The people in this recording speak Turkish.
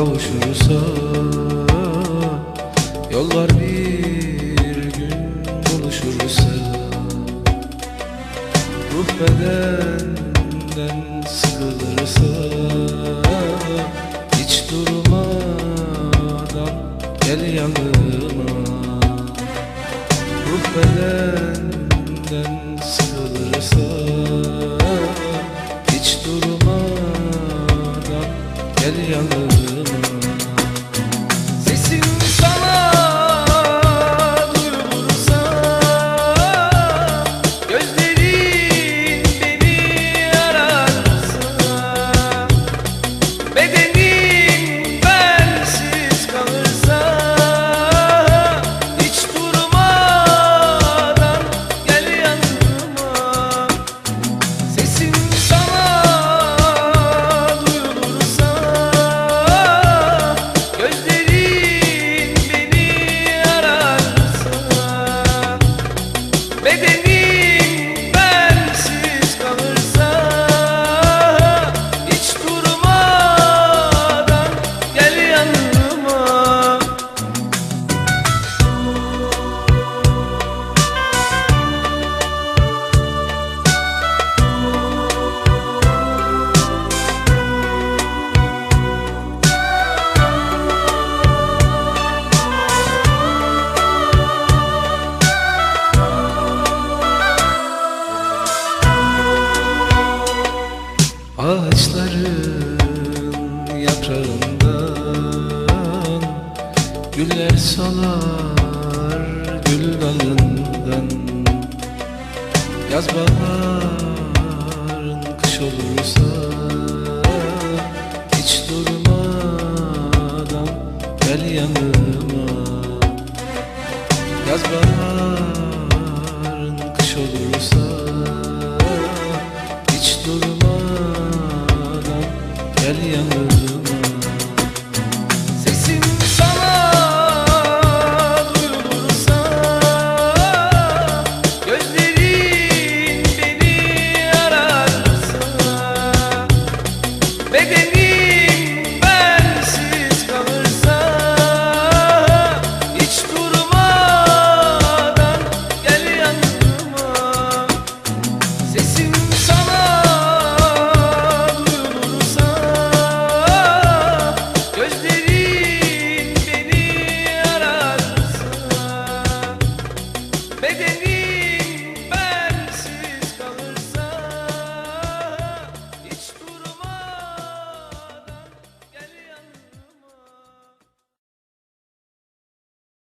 kavuşursa Yollar bir gün buluşursa Ruh bedenden sıkılırsa Hiç durmadan gel yanıma. Ruh bedenden 没给 Ağaçların yaprağından. Güller solar gül dalından. Yaz baharın kış olursa Hiç durmadan gel yanıma. Yaz bahar Feryalım Seni